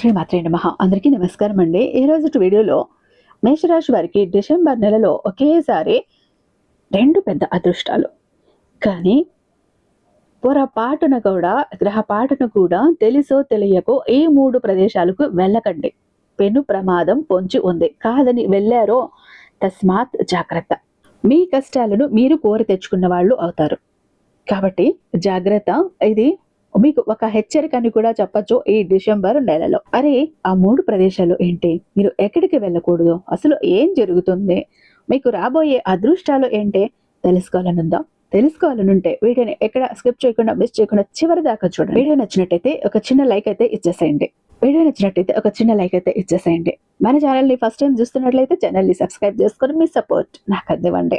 శ్రీమాత్రే నమః. అందరికీ నమస్కారం అండి. ఈ రోజు వీడియోలో మేషరాశి వారికి డిసెంబర్ నెలలో ఒకేసారి రెండు పెద్ద అదృష్టాలు. కానీ పొరపాటున కూడా గ్రహపాటున కూడా తెలుసో తెలియకో ఈ మూడు ప్రదేశాలకు వెళ్ళకండి. పెను ప్రమాదం పొంచి ఉంది. కాదని వెళ్ళారో తస్మాత్ జాగ్రత్త. మీ కష్టాలను మీరు కోరి తెచ్చుకున్న వాళ్ళు అవుతారు. కాబట్టి జాగ్రత్త. ఇది మీకు ఒక హెచ్చరిక అని కూడా చెప్పొచ్చు ఈ డిసెంబర్ నెలలో. అరే ఆ మూడు ప్రదేశాలు ఏంటి? మీరు ఎక్కడికి వెళ్ళకూడదు? అసలు ఏం జరుగుతుంది? మీకు రాబోయే అదృష్టాలు ఏంటి? తెలుసుకోవాలనుందా? తెలుసుకోవాలనుంటే వీడియోని ఎక్కడ స్కిప్ చేయకుండా మిస్ చేయకుండా చివరి దాకా చూడండి. వీడియో నచ్చినట్టయితే ఒక చిన్న లైక్ అయితే ఇచ్చేసేయండి. వీడియో నచ్చినట్లయితే ఒక చిన్న లైక్ అయితే ఇచ్చేసేయండి. మన ఛానల్ని ఫస్ట్ టైం చూస్తున్నట్లయితే ఛానల్ని సబ్స్క్రైబ్ చేసుకొని మీ సపోర్ట్ నాకు అందివ్వండి.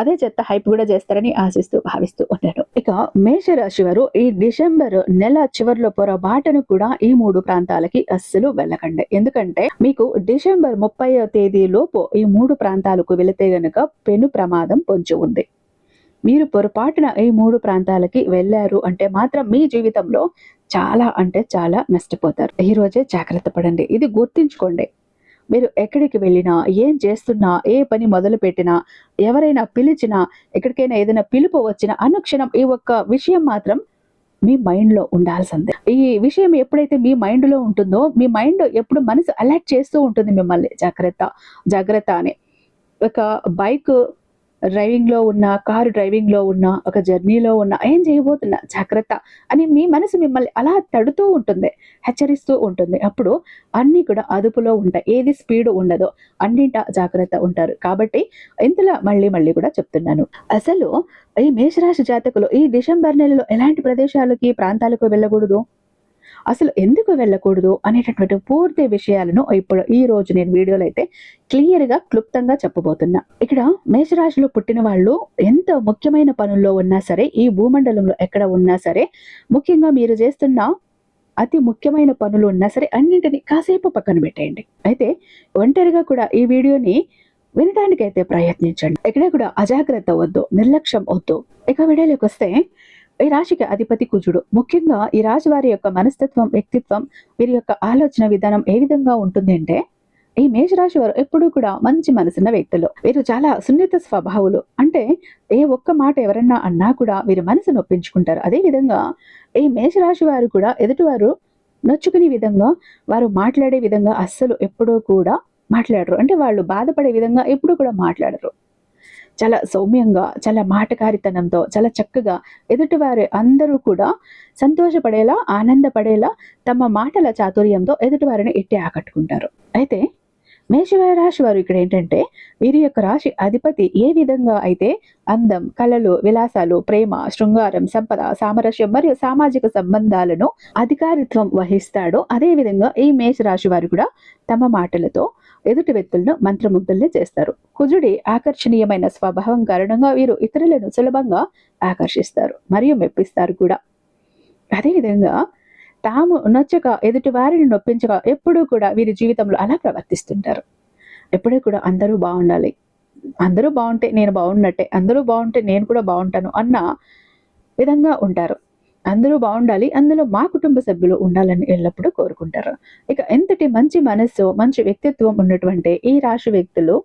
అదే చెత్త హైప్ కూడా చేస్తారని ఆశిస్తూ భావిస్తూ ఉన్నాను. ఇక మేషరాశి వారు ఈ డిసెంబర్ నెల చివరిలో పొరపాటును కూడా ఈ మూడు ప్రాంతాలకి అస్సలు వెళ్ళకండి. ఎందుకంటే మీకు డిసెంబర్ ముప్పై తేదీ లోపు ఈ మూడు ప్రాంతాలకు వెళితే గనుక పెను ప్రమాదం పొంచి ఉంది. మీరు పొరపాటున ఈ మూడు ప్రాంతాలకి వెళ్ళారు అంటే మాత్రం మీ జీవితంలో చాలా అంటే చాలా నష్టపోతారు. ఈరోజే జాగ్రత్త పడండి. ఇది గుర్తుంచుకోండి. మీరు ఎక్కడికి వెళ్ళినా ఏం చేస్తున్నా ఏ పని మొదలు పెట్టినా ఎవరైనా పిలిచినా ఎక్కడికైనా ఏదైనా పిలుపు వచ్చినా అనుక్షణం ఈ ఒక్క విషయం మాత్రం మీ మైండ్లో ఉండాల్సిందే. ఈ విషయం ఎప్పుడైతే మీ మైండ్లో ఉంటుందో మీ మైండ్ ఎప్పుడు మనసు అలర్ట్ చేస్తూ ఉంటుంది మిమ్మల్ని. జాగ్రత్త జాగ్రత్త అని. ఒక బైక్ డ్రైవింగ్లో ఉన్న కారు డ్రైవింగ్లో ఉన్న ఒక జర్నీలో ఉన్న ఏం చేయబోతున్నా జాగ్రత్త అని మీ మనసు మిమ్మల్ని అలా తడుతూ ఉంటుంది హెచ్చరిస్తూ ఉంటుంది. అప్పుడు అన్నీ కూడా అదుపులో ఉంటాయి. ఏది స్పీడ్ ఉండదో అన్నింట జాగ్రత్త ఉంటారు. కాబట్టి ఇంతలో మళ్ళీ మళ్ళీ కూడా చెప్తున్నాను. అసలు ఈ మేషరాశి జాతకులు ఈ డిసెంబర్ నెలలో ఎలాంటి ప్రదేశాలకి ప్రాంతాలకు వెళ్ళకూడదు? అసలు ఎందుకు వెళ్ళకూడదు అనేటటువంటి పూర్తి విషయాలను ఇప్పుడు ఈ రోజు నేను వీడియోలో అయితే క్లియర్గా క్లుప్తంగా చెప్పబోతున్నా. ఇక్కడ మేషరాశిలో పుట్టిన వాళ్ళు ఎంత ముఖ్యమైన పనుల్లో ఉన్నా సరే ఈ భూమండలంలో ఎక్కడ ఉన్నా సరే ముఖ్యంగా మీరు చేస్తున్న అతి ముఖ్యమైన పనులు ఉన్నా సరే అన్నింటినీ కాసేపు పక్కన పెట్టేయండి. అయితే ఒంటరిగా కూడా ఈ వీడియోని వినడానికైతే ప్రయత్నించండి. ఎక్కడ కూడా అజాగ్రత్త వద్దు నిర్లక్ష్యం వద్దు. ఇక వీడియోలోకి వస్తే ఈ రాశికి అధిపతి కుజుడు. ముఖ్యంగా ఈ రాశి వారి యొక్క మనస్తత్వం వ్యక్తిత్వం వీరి యొక్క ఆలోచన విధానం ఏ విధంగా ఉంటుంది అంటే ఈ మేషరాశి వారు ఎప్పుడూ కూడా మంచి మనసున్న వ్యక్తులు. వీరు చాలా సున్నిత స్వభావులు. అంటే ఏ ఒక్క మాట ఎవరన్నా అన్నా కూడా వీరి మనసు నొప్పించుకుంటారు. అదే విధంగా ఈ మేషరాశి వారు కూడా ఎదుటివారు నొచ్చుకునే విధంగా వారు మాట్లాడే విధంగా అస్సలు ఎప్పుడూ కూడా మాట్లాడరు. అంటే వాళ్ళు బాధపడే విధంగా ఎప్పుడూ కూడా మాట్లాడరు. చాలా సౌమ్యంగా చాలా మాటకారితనంతో చాలా చక్కగా ఎదుటివారు అందరూ కూడా సంతోషపడేలా ఆనందపడేలా తమ మాటల చాతుర్యంతో ఎదుటివారిని ఎట్టి ఆకట్టుకుంటారు. అయితే మేషరాశి వారు ఇక్కడ ఏంటంటే వీరి యొక్క రాశి అధిపతి ఏ విధంగా అయితే అందం కళలు విలాసాలు ప్రేమ శృంగారం సంపద సామరస్యం మరియు సామాజిక సంబంధాలను అధికారిత్వం వహిస్తాడో అదేవిధంగా ఈ మేష రాశి వారు కూడా తమ మాటలతో ఎదుటి వ్యక్తులను మంత్రముగ్ధుల్ని చేస్తారు. కుజుడి ఆకర్షణీయమైన స్వభావం కారణంగా వీరు ఇతరులను సులభంగా ఆకర్షిస్తారు మరియు మెప్పిస్తారు కూడా. అదేవిధంగా తాము నచ్చక ఎదుటి వారిని నొప్పించక ఎప్పుడూ కూడా వీరి జీవితంలో అలా ప్రవర్తిస్తుంటారు. ఎప్పుడూ కూడా అందరూ బాగుండాలి. అందరూ బాగుంటే నేను బాగున్నట్టే అందరూ బాగుంటే నేను కూడా బాగుంటాను అన్న విధంగా ఉంటారు. అందరూ బాగుండాలి అందులో మా కుటుంబ సభ్యులు ఉండాలని ఎల్లప్పుడూ కోరుకుంటారు. ఇక ఎంతటి మంచి మనస్సు మంచి వ్యక్తిత్వం ఉన్నటువంటి ఈ రాశి వ్యక్తులు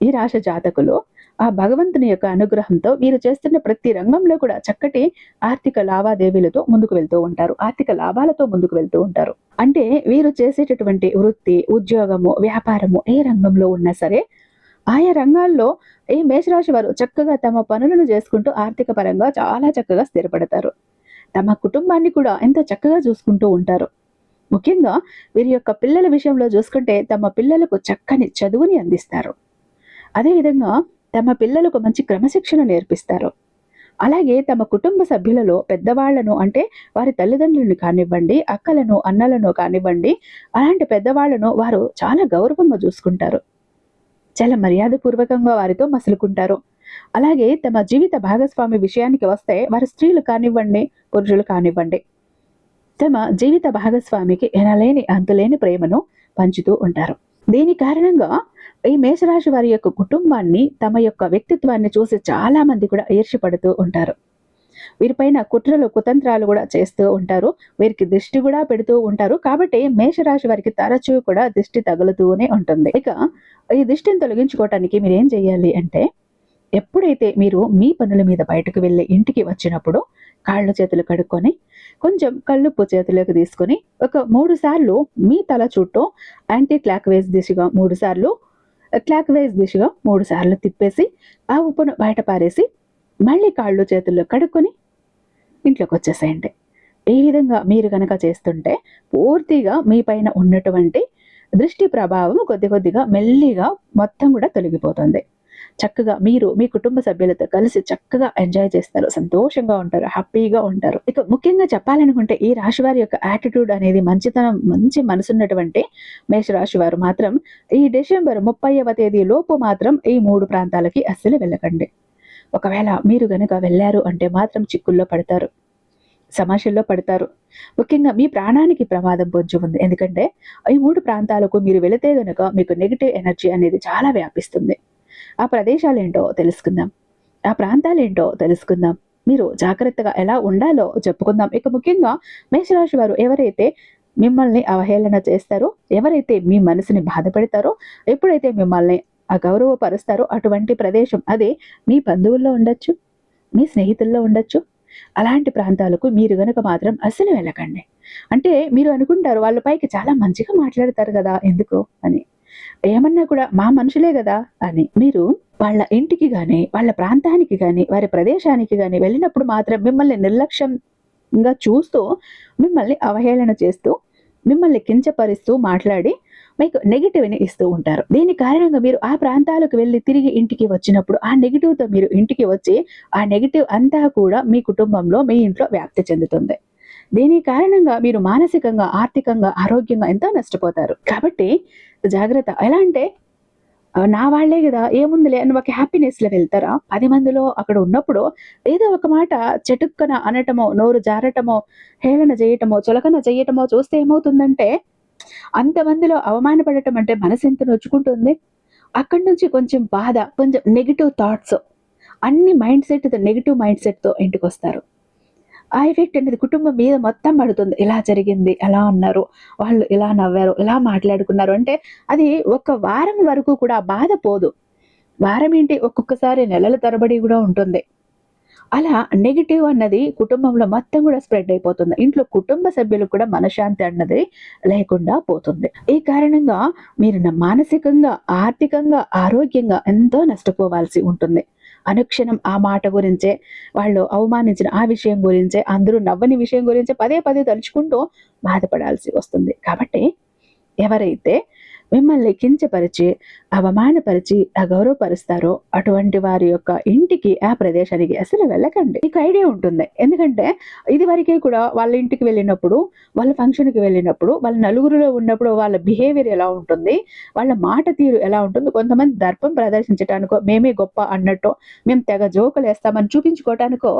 ఈ రాశి జాతకులు ఆ భగవంతుని యొక్క అనుగ్రహంతో వీరు చేస్తున్న ప్రతి రంగంలో కూడా చక్కటి ఆర్థిక లావాదేవీలతో ముందుకు వెళ్తూ ఉంటారు. ఆర్థిక లాభాలతో ముందుకు వెళ్తూ ఉంటారు. అంటే వీరు చేసేటటువంటి వృత్తి ఉద్యోగము వ్యాపారము ఏ రంగంలో ఉన్నా సరే ఆయా రంగాల్లో ఈ మేషరాశి వారు చక్కగా తమ పనులను చేసుకుంటూ ఆర్థిక పరంగా చాలా చక్కగా స్థిరపడతారు. తమ కుటుంబాన్ని కూడా ఎంతో చక్కగా చూసుకుంటూ ఉంటారు. ముఖ్యంగా వీరి యొక్క పిల్లల విషయంలో చూసుకుంటే తమ పిల్లలకు చక్కని చదువుని అందిస్తారు. అదేవిధంగా తమ పిల్లలకు మంచి క్రమశిక్షణ నేర్పిస్తారు. అలాగే తమ కుటుంబ సభ్యులలో పెద్దవాళ్ళను అంటే వారి తల్లిదండ్రులను కానివ్వండి అక్కలను అన్నలను కానివ్వండి అలాంటి పెద్దవాళ్ళను వారు చాలా గౌరవంగా చూసుకుంటారు. చాలా మర్యాదపూర్వకంగా వారితో మసులుకుంటారు. అలాగే తమ జీవిత భాగస్వామి విషయానికి వస్తే వారి స్త్రీలు కానివ్వండి పురుషులు కానివ్వండి తమ జీవిత భాగస్వామికి ఎనలేని అంతులేని ప్రేమను పంచుతూ ఉంటారు. దీని కారణంగా ఈ మేషరాశి వారి యొక్క కుటుంబాన్ని తమ యొక్క వ్యక్తిత్వాన్ని చూసి చాలా మంది కూడా ఈర్షపడుతూ ఉంటారు. వీరిపైన కుట్రలు కుతంత్రాలు కూడా చేస్తూ ఉంటారు. వీరికి దిష్టి కూడా పెడుతూ ఉంటారు. కాబట్టి మేషరాశి వారికి తరచూ కూడా దిష్టి తగులుతూనే ఉంటుంది. ఇక ఈ దిష్టిని తొలగించుకోవటానికి మీరు ఏం చేయాలి అంటే ఎప్పుడైతే మీరు మీ పనుల మీద బయటకు వెళ్ళి ఇంటికి వచ్చినప్పుడు కాళ్ళ చేతులు కడుక్కొని కొంచెం కళ్ళుప్పు చేతిలోకి తీసుకొని ఒక మూడు సార్లు మీ తల చుట్టూ యాంటీ క్లాక్ వేస్ దిశగా మూడు సార్లు క్లాక్ వైజ్ దిశగా మూడు సార్లు తిప్పేసి ఆ ఉప్పును బయట పారేసి మళ్ళీ కాళ్ళు చేతుల్లో కడుక్కొని ఇంట్లోకి వచ్చేసేయండి. ఈ విధంగా మీరు కనుక చేస్తుంటే పూర్తిగా మీ పైన ఉన్నటువంటి దృష్టి ప్రభావం కొద్ది కొద్దిగా మెల్లిగా మొత్తం కూడా తొలగిపోతుంది. చక్కగా మీరు మీ కుటుంబ సభ్యులతో కలిసి చక్కగా ఎంజాయ్ చేస్తారు. సంతోషంగా ఉంటారు హ్యాపీగా ఉంటారు. ఇక ముఖ్యంగా చెప్పాలనుకుంటే ఈ రాశి వారి యొక్క యాటిట్యూడ్ అనేది మంచితనం మంచి మనసున్నటువంటి మేషరాశి వారు మాత్రం ఈ డిసెంబర్ ముప్పైవ తేదీ లోపు మాత్రం ఈ మూడు ప్రాంతాలకి అస్సలు వెళ్ళకండి. ఒకవేళ మీరు గనుక వెళ్ళారు అంటే మాత్రం చిక్కుల్లో పడతారు సమస్యల్లో పడతారు. ముఖ్యంగా మీ ప్రాణానికి ప్రమాదం పొంచి ఉంది. ఎందుకంటే ఈ మూడు ప్రాంతాలకు మీరు వెళితే గనుక మీకు నెగిటివ్ ఎనర్జీ అనేది చాలా వ్యాపిస్తుంది. ఆ ప్రదేశాలు ఏంటో తెలుసుకుందాం. ఆ ప్రాంతాలు ఏంటో తెలుసుకుందాం. మీరు జాగ్రత్తగా ఎలా ఉండాలో చెప్పుకుందాం. ఇక ముఖ్యంగా మేషరాశి వారు ఎవరైతే మిమ్మల్ని అవహేళన చేస్తారో ఎవరైతే మీ మనసుని బాధపెడతారో ఎప్పుడైతే మిమ్మల్ని అగౌరవపరుస్తారో అటువంటి ప్రదేశం అది మీ బంధువుల్లో ఉండొచ్చు మీ స్నేహితుల్లో ఉండొచ్చు. అలాంటి ప్రాంతాలకు మీరు గనుక మాత్రం అస్సలు వెళ్ళకండి. అంటే మీరు అనుకుంటారు వాళ్ళ పైకి చాలా మంచిగా మాట్లాడతారు కదా ఎందుకు అని. ఏమన్నా కూడా మా మనుషులే కదా అని. మీరు వాళ్ళ ఇంటికి కానీ వాళ్ళ ప్రాంతానికి కానీ వారి ప్రదేశానికి కానీ వెళ్ళినప్పుడు మాత్రం మిమ్మల్ని నిర్లక్ష్యంగా చూస్తూ మిమ్మల్ని అవహేళన చేస్తూ మిమ్మల్ని కించపరుస్తూ మాట్లాడి మీకు నెగిటివ్ని ఇస్తూ ఉంటారు. దీని కారణంగా మీరు ఆ ప్రాంతాలకు వెళ్ళి తిరిగి ఇంటికి వచ్చినప్పుడు ఆ నెగిటివ్తో మీరు ఇంటికి వచ్చి ఆ నెగిటివ్ అంతా కూడా మీ కుటుంబంలో మీ ఇంట్లో వ్యాప్తి చెందుతుంది. దీని కారణంగా మీరు మానసికంగా ఆర్థికంగా ఆరోగ్యంగా ఎంతో నష్టపోతారు. కాబట్టి జాగ్రత్త. ఎలా అంటే నా వాళ్ళే కదా ఏముందిలే అని ఒక హ్యాపీనెస్లో వెళ్తారా? పది మందిలో అక్కడ ఉన్నప్పుడు ఏదో ఒక మాట చెటుక్కన అనటమో నోరు జారటమో హేళన చేయటమో చులకన చేయటమో చూస్తే ఏమవుతుందంటే అంతమందిలో అవమానపడటం అంటే మనసు ఎంత నొచ్చుకుంటుంది? అక్కడి నుంచి కొంచెం బాధ కొంచెం నెగిటివ్ థాట్స్ అన్ని మైండ్ సెట్ నెగిటివ్ మైండ్ సెట్తో ఇంటికి వస్తారు ఆ ఎఫెక్ట్ అనేది కుటుంబం మీద మొత్తం పడుతుంది. ఇలా జరిగింది ఎలా ఉన్నారు వాళ్ళు ఇలా నవ్వారు ఇలా మాట్లాడుకున్నారు. అంటే అది ఒక వారం వరకు కూడా బాధ పోదు. వారం ఏంటి? ఒక్కొక్కసారి నెలల తరబడి కూడా ఉంటుంది. అలా నెగిటివ్ అన్నది కుటుంబంలో మొత్తం కూడా స్ప్రెడ్ అయిపోతుంది. ఇంట్లో కుటుంబ సభ్యులకు కూడా మనశ్శాంతి అన్నది లేకుండా పోతుంది. ఈ కారణంగా మీరు నా మానసికంగా ఆర్థికంగా ఆరోగ్యంగా ఎంతో నష్టపోవాల్సి ఉంటుంది. అనుక్షణం ఆ మాట గురించే వాళ్ళు అవమానించిన ఆ విషయం గురించే అందరూ నవ్వని విషయం గురించే పదే పదే తలుచుకుంటూ బాధపడాల్సి వస్తుంది. కాబట్టి ఎవరైతే మిమ్మల్ని కించపరిచి అవమానపరిచి అగౌరవపరుస్తారో అటువంటి వారి యొక్క ఇంటికి ఆ ప్రదేశానికి అసలు వెళ్ళకండి. మీకు ఐడియా ఉంటుంది. ఎందుకంటే ఇది వరకే కూడా వాళ్ళ ఇంటికి వెళ్ళినప్పుడు వాళ్ళ ఫంక్షన్కి వెళ్ళినప్పుడు వాళ్ళ నలుగురిలో ఉన్నప్పుడు వాళ్ళ బిహేవియర్ ఎలా ఉంటుంది వాళ్ళ మాట తీరు ఎలా ఉంటుంది కొంతమంది దర్పం ప్రదర్శించడానికో మేమే గొప్ప అన్నట్టు మేము తెగ జోకులు వేస్తామని చూపించుకోవటానికో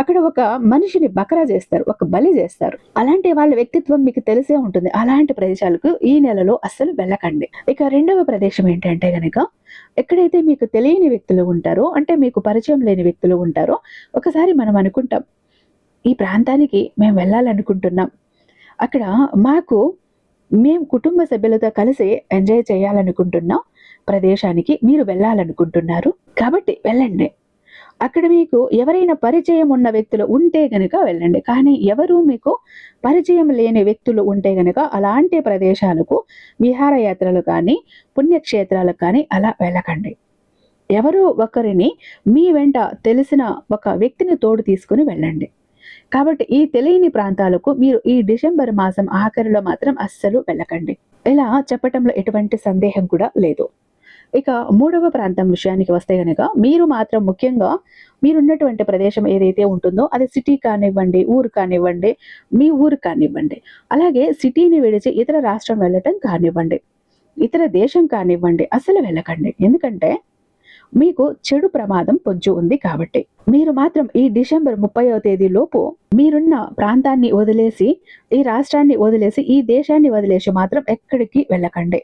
అక్కడ ఒక మనిషిని బకరా చేస్తారు ఒక బలి చేస్తారు. అలాంటి వాళ్ళ వ్యక్తిత్వం మీకు తెలిసే ఉంటుంది. అలాంటి ప్రదేశాలకు ఈ నెలలో అస్సలు వెళ్ళకండి. ఇక రెండవ ప్రదేశం ఏంటంటే గనక ఎక్కడైతే మీకు తెలియని వ్యక్తులు ఉంటారో అంటే మీకు పరిచయం లేని వ్యక్తులు ఉంటారో ఒకసారి మనం అనుకుంటాం ఈ ప్రాంతానికి మేము వెళ్ళాలనుకుంటున్నాం. అక్కడ మాకు మేము కుటుంబ సభ్యులతో కలిసి ఎంజాయ్ చేయాలనుకుంటున్నాం ప్రదేశానికి మీరు వెళ్ళాలనుకుంటున్నారు. కాబట్టి వెళ్ళండి. అక్కడ మీకు ఎవరైనా పరిచయం ఉన్న వ్యక్తులు ఉంటే గనుక వెళ్ళండి. కానీ ఎవరు మీకు పరిచయం లేని వ్యక్తులు ఉంటే గనుక అలాంటి ప్రదేశాలకు విహారయాత్రలు కానీ పుణ్యక్షేత్రాలకు కానీ అలా వెళ్ళకండి. ఎవరో ఒకరిని మీ వెంట తెలిసిన ఒక వ్యక్తిని తోడు తీసుకుని వెళ్ళండి. కాబట్టి ఈ తెలియని ప్రాంతాలకు మీరు ఈ డిసెంబర్ మాసం ఆఖరిలో మాత్రం అస్సలు వెళ్ళకండి. ఇలా చెప్పటంలో ఎటువంటి సందేహం కూడా లేదు. ఇక మూడవ ప్రాంతం విషయానికి వస్తే కనుక మీరు మాత్రం ముఖ్యంగా మీరున్నటువంటి ప్రదేశం ఏదైతే ఉంటుందో అది సిటీ కానివ్వండి ఊరు కానివ్వండి మీ ఊరు కానివ్వండి. అలాగే సిటీని విడిచి ఇతర రాష్ట్రం వెళ్ళటం కానివ్వండి ఇతర దేశం కానివ్వండి అసలు వెళ్ళకండి. ఎందుకంటే మీకు చెడు ప్రమాదం పొంచి ఉంది కాబట్టి. మీరు మాత్రం ఈ డిసెంబర్ ముప్పైవ తేదీ లోపు మీరున్న ప్రాంతాన్ని వదిలేసి ఈ రాష్ట్రాన్ని వదిలేసి ఈ దేశాన్ని వదిలేసి మాత్రం ఎక్కడికి వెళ్ళకండి.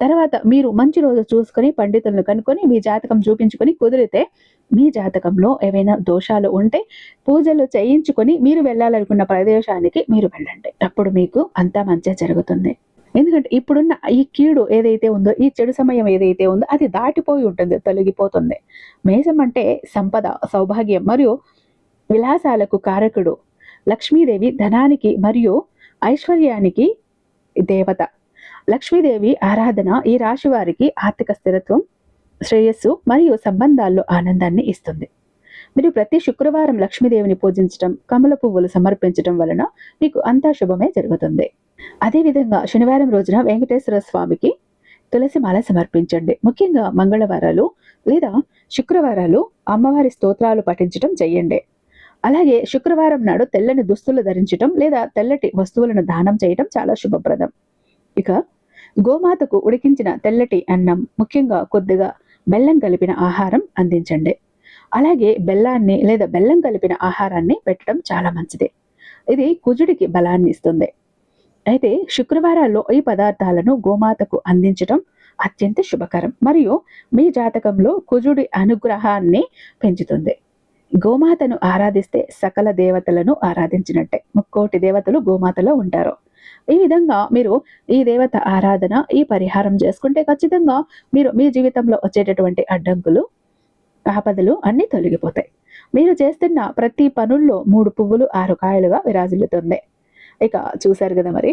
తర్వాత మీరు మంచి రోజు చూసుకొని పండితులను కనుక్కొని మీ జాతకం చూపించుకొని కుదిరితే మీ జాతకంలో ఏవైనా దోషాలు ఉంటే పూజలు చేయించుకొని మీరు వెళ్ళాలనుకున్న ప్రదేశానికి మీరు వెళ్ళండి. అప్పుడు మీకు అంతా మంచిగా జరుగుతుంది. ఎందుకంటే ఇప్పుడున్న ఈ కీడు ఏదైతే ఉందో ఈ చెడు సమయం ఏదైతే ఉందో అది దాటిపోయి ఉంటుంది తొలగిపోతుంది. మేషం అంటే సంపద సౌభాగ్యం మరియు విలాసాలకు కారకుడు. లక్ష్మీదేవి ధనానికి మరియు ఐశ్వర్యానికి దేవత. లక్ష్మీదేవి ఆరాధన ఈ రాశి వారికి ఆర్థిక స్థిరత్వం శ్రేయస్సు మరియు సంబంధాల్లో ఆనందాన్ని ఇస్తుంది. మీరు ప్రతి శుక్రవారం లక్ష్మీదేవిని పూజించడం కమల పువ్వులు సమర్పించడం వలన మీకు అంతా శుభమే జరుగుతుంది. అదేవిధంగా శనివారం రోజున వెంకటేశ్వర స్వామికి తులసి మాల సమర్పించండి. ముఖ్యంగా మంగళవారాలు లేదా శుక్రవారాలు అమ్మవారి స్తోత్రాలు పఠించడం చెయ్యండి అలాగే శుక్రవారం నాడు తెల్లని దుస్తులు ధరించడం లేదా తెల్లటి వస్తువులను దానం చేయడం చాలా శుభప్రదం. ఇక గోమాతకు ఉడికించిన తెల్లటి అన్నం ముఖ్యంగా కొద్దిగా బెల్లం కలిపిన ఆహారం అందించండి. అలాగే బెల్లాన్ని లేదా బెల్లం కలిపిన ఆహారాన్ని పెట్టడం చాలా మంచిది. ఇది కుజుడికి బలాన్ని ఇస్తుంది. అయితే శుక్రవారాల్లో ఈ పదార్థాలను గోమాతకు అందించడం అత్యంత శుభకరం మరియు మీ జాతకంలో కుజుడి అనుగ్రహాన్ని పెంచుతుంది. గోమాతను ఆరాధిస్తే సకల దేవతలను ఆరాధించినట్టే. ముక్కోటి దేవతలు గోమాతలో ఉంటారు. ఈ విధంగా మీరు ఈ దేవత ఆరాధన ఈ పరిహారం చేసుకుంటే ఖచ్చితంగా మీరు మీ జీవితంలో వచ్చేటటువంటి అడ్డంకులు ఆపదలు అన్నీ తొలగిపోతాయి. మీరు చేస్తున్న ప్రతి పనుల్లో మూడు పువ్వులు ఆరు కాయలుగా విరాజిల్లుతుంది. ఇక చూశారు కదా మరి?